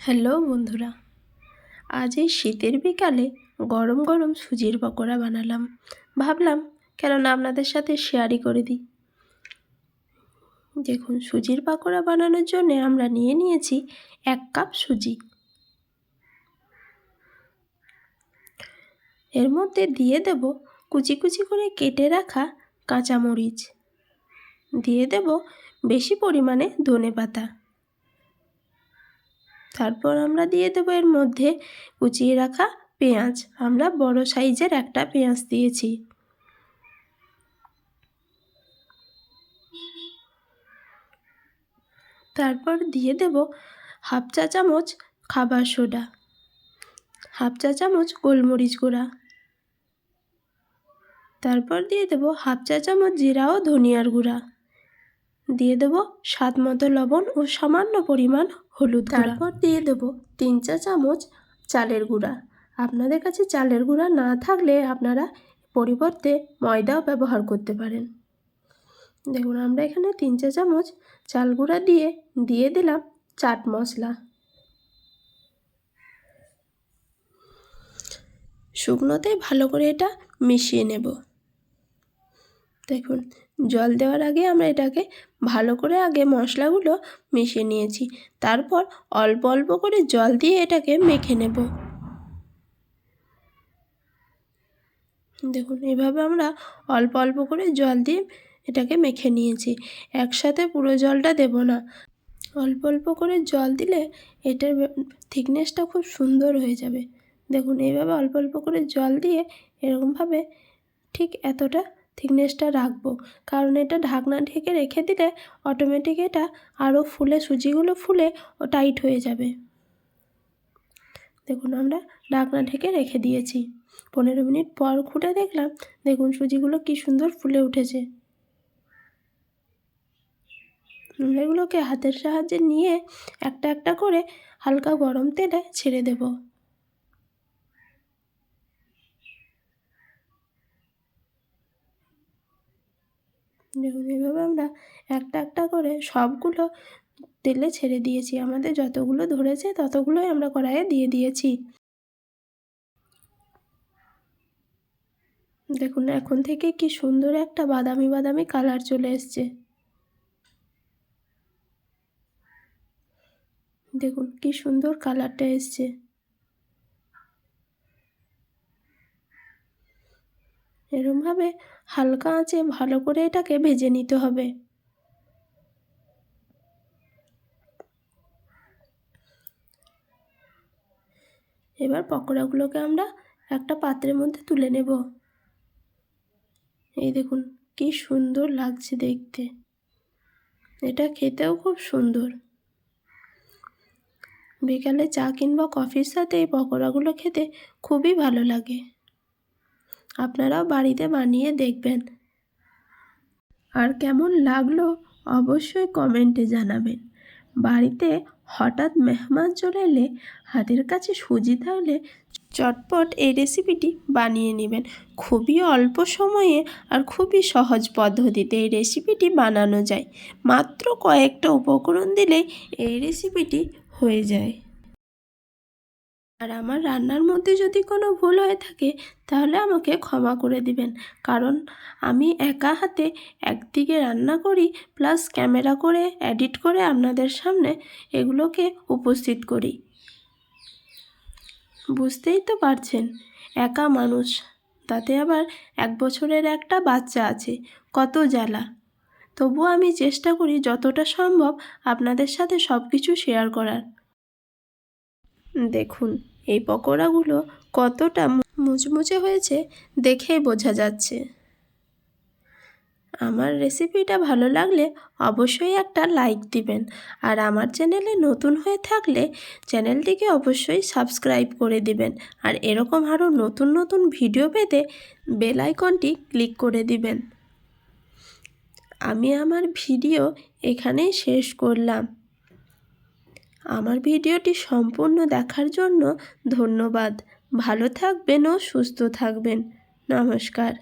Hello বন্ধুরা, আজ এই শীতের বিকালে গরম গরম সুজির পকোড়া বানালাম। ভাবলাম কেননা আপনাদের সাথে শেয়ারই করে দিই। দেখুন, সুজির পাকোড়া বানানোর জন্য আমরা নিয়ে নিয়েছি এক কাপ সুজি। এর মধ্যে দিয়ে দেব কুচি কুচি করে কেটে রাখা কাঁচামরিচ। দিয়ে দেব বেশি পরিমাণে ধনে পাতা তারপর আমরা দিয়ে দেবো এর মধ্যে কুচিয়ে রাখা পেঁয়াজ। আমরা বড় সাইজের একটা পেঁয়াজ দিয়েছি। তারপর দিয়ে দেব হাফ চা চামচ খাবার সোডা, হাফ চা চামচ গোলমরিচ গুঁড়া। তারপর দিয়ে দেব হাফ চা চামচ জিরা ও ধনিয়ার গুঁড়া। দিয়ে দেব স্বাদ মতো লবণ ও সামান্য পরিমাণ হলুদ তারপর দিয়ে দেবো তিন চা চামচ চালের গুঁড়া। আপনাদের কাছে চালের গুঁড়া না থাকলে আপনারা পরিবর্তে ময়দাও ব্যবহার করতে পারেন। দেখুন, আমরা এখানে তিন চা চামচ চাল গুঁড়া দিয়ে দিয়ে দিলাম চাট মশলা। শুকনোতেই ভালো করে এটা মিশিয়ে নেব। দেখুন, জল দেওয়ার আগে আমরা এটাকে ভালো করে আগে মশলাগুলো মিশিয়ে নিয়েছি। তারপর অল্প অল্প করে জল দিয়ে এটাকে মেখে নেব। দেখুন, এভাবে আমরা অল্প অল্প করে জল দিয়ে এটাকে মেখে নিয়েছি। একসাথে পুরো জলটা দেব না। অল্প অল্প করে জল দিলে এটার থিকনেসটা খুব সুন্দর হয়ে যাবে। দেখুন এইভাবে অল্প অল্প করে জল দিয়ে এরকমভাবে ঠিক এতটা থিকনেসটা রাখব। কারণ এটা ঢাকনা ঢেকে রেখে দিলে অটোমেটিক এটা আরও ফুলে, সুজিগুলো ফুলে ও টাইট হয়ে যাবে। দেখুন আমরা ঢাকনা ঢেকে রেখে দিয়েছি। পনেরো মিনিট পর খুঁটে দেখলাম, দেখুন সুজিগুলো কি সুন্দর ফুলে উঠেছে। এগুলোকে হাতের সাহায্যে নিয়ে একটা একটা করে হালকা গরম তেলে ছেড়ে দেবো। দেখুন এইভাবে আমরা একটা একটা করে সবগুলো তেলে ছেড়ে দিয়েছি। আমাদের যতগুলো ধরেছে ততগুলোই আমরা কড়াইয়ে দিয়ে দিয়েছি। দেখুন, এখন থেকে কি সুন্দর একটা বাদামি বাদামি কালার চলে এসছে। দেখুন, কি সুন্দর কালারটা এসছে। এরমভাবে হালকা আঁচে ভালো করে এটাকে ভেজে নিতে হবে। এবার পকোড়াগুলোকে আমরা একটা পাত্রের মধ্যে তুলে নেব। এই দেখুন, কি সুন্দর লাগছে দেখতে। এটা খেতেও খুব সুন্দর। বিকালে চা কিংবা কফির সাথে এই পকোড়াগুলো খেতে খুবই ভালো লাগে। আপনারাও বাড়িতে বানিয়ে দেখবেন। আর কেমন লাগল অবশ্যই কমেন্টে জানাবেন। বাড়িতে হঠাৎ মেহমান চলে এলে হাতের কাছে সুজি থাকলে চটপট এই রেসিপিটি বানিয়ে নেবেন। খুবই অল্প সময়ে আর খুবই সহজ পদ্ধতিতে এই রেসিপিটি বানানো যায়। মাত্র কয়েকটা উপকরণ দিলেই এই রেসিপিটি হয়ে যায়। আর আমার রান্নার মধ্যে যদি কোনো ভুল হয়ে থাকে, তাহলে আমাকে ক্ষমা করে দিবেন। কারণ আমি একা হাতে একদিকে রান্না করি, প্লাস ক্যামেরা করে, এডিট করে আপনাদের সামনে এগুলোকে উপস্থিত করি। বুঝতেই তো পারছেন, একা মানুষ, তাতে আবার এক বছরের একটা বাচ্চা আছে, কত জ্বালা। তবুও আমি চেষ্টা করি যতটা সম্ভব আপনাদের সাথে সব কিছু শেয়ার করার। দেখুন এই পকোড়াগুলো কতটা মুচমুচে হয়েছে দেখেই বোঝা যাচ্ছে। আমার রেসিপিটা ভালো লাগলে অবশ্যই একটা লাইক দিবেন। আর আমার চ্যানেলে নতুন হয়ে থাকলে চ্যানেলটিকে অবশ্যই সাবস্ক্রাইব করে দিবেন। আর এরকম আরও নতুন নতুন ভিডিও পেতে বেল আইকনটি ক্লিক করে দিবেন। আমি আমার ভিডিও এখানেই শেষ করলাম। আমার ভিডিওটি সম্পূর্ণ দেখার জন্য ধন্যবাদ। ভালো থাকবেন ও সুস্থ থাকবেন। নমস্কার।